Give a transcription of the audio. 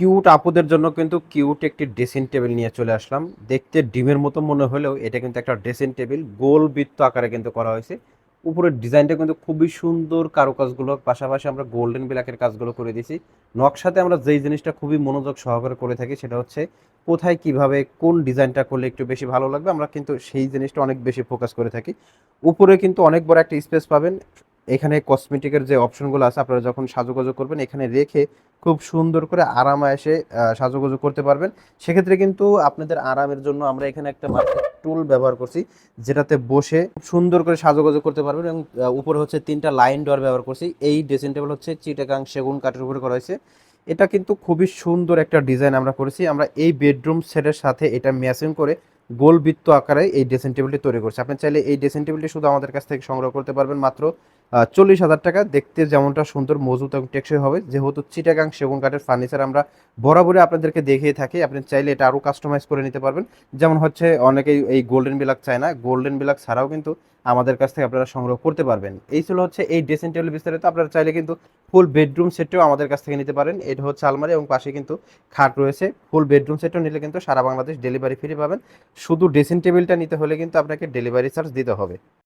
Cute আপুদের জন্য কিন্তু কিউট একটি ড্রেসিং টেবিল নিয়ে চলে আসলাম। দেখতে ডিমের মতো মনে হলেও এটা কিন্তু একটা ড্রেসিং টেবিল গোল বৃত্ত আকারে কিন্তু করা হয়েছে। উপরের ডিজাইনটা কিন্তু খুবই সুন্দর কারুকাজগুলো, পাশাপাশি আমরা গোল্ডেন ব্ল্যাকের কাজগুলো করে দিয়েছি। নকশাতে আমরা যেই জিনিসটা খুবই মনোযোগ সহকারে করে থাকি সেটা হচ্ছে কোথায় কীভাবে, কোন ডিজাইনটা করলে একটু বেশি ভালো লাগবে, আমরা কিন্তু সেই জিনিসটা অনেক বেশি ফোকাস করে থাকি। উপরে কিন্তু অনেক বড় একটা স্পেস পাবেন। এখানে কসমেটিকের যে অপশনগুলো আছে, আপনারা যখন সাজুগুজু করবেন, এখানে রেখে খুব সুন্দর করে আরামে এসে সাজুগুজু করতে পারবেন। সেক্ষেত্রে কিন্তু আপনাদের আরামের জন্য আমরা এখানে একটা মার্কেট টুল ব্যবহার করছি, যেটাতে বসে সুন্দর করে সাজুগুজু করতে পারবেন এবং উপরে হচ্ছে তিনটা লাইন ডোর ব্যবহার করছি। এই ড্রেসিং টেবিল হচ্ছে চিটাকাং সেগুন কাঠের উপরে করা হয়েছে। এটা কিন্তু খুবই সুন্দর একটা ডিজাইন আমরা করেছি। আমরা এই বেডরুম সেটের সাথে এটা ম্যাচিং করে গোল বৃত্ত আকারে এই ড্রেসিং টেবিলটি তৈরি করছি। আপনি চাইলে এই ড্রেসিং টেবিলটি শুধু আমাদের কাছ থেকে সংগ্রহ করতে পারবেন, মাত্র চল্লিশ হাজার টাকা। দেখতে যেমনটা সুন্দর, মজবুত এবং টেকসই হবে। যেহেতু চিটাগাং সেগুন কাঠের ফার্নিচার আমরা বরাবরই আপনাদেরকে দেখিয়ে থাকি, আপনি চাইলে এটা আরও কাস্টমাইজ করে নিতে পারবেন। যেমন হচ্ছে, অনেকেই এই গোল্ডেন বিলাক চায় না। গোল্ডেন বিলাক ছাড়াও কিন্তু আমাদের কাছ থেকে আপনারা সংগ্রহ করতে পারবেন। এই ছিল হচ্ছে এই ড্রেসিং টেবিল বিস্তারিত। আপনারা চাইলে কিন্তু ফুল বেডরুম সেটটাও আমাদের কাছ থেকে নিতে পারেন। এটা হচ্ছে আলমারি এবং পাশে কিন্তু খাট রয়েছে। ফুল বেডরুম সেটও নিলে কিন্তু সারা বাংলাদেশ ডেলিভারি ফ্রি পাবেন। শুধু ড্রেসিং টেবিলটা নিতে হলে কিন্তু আপনাকে ডেলিভারি চার্জ দিতে হবে।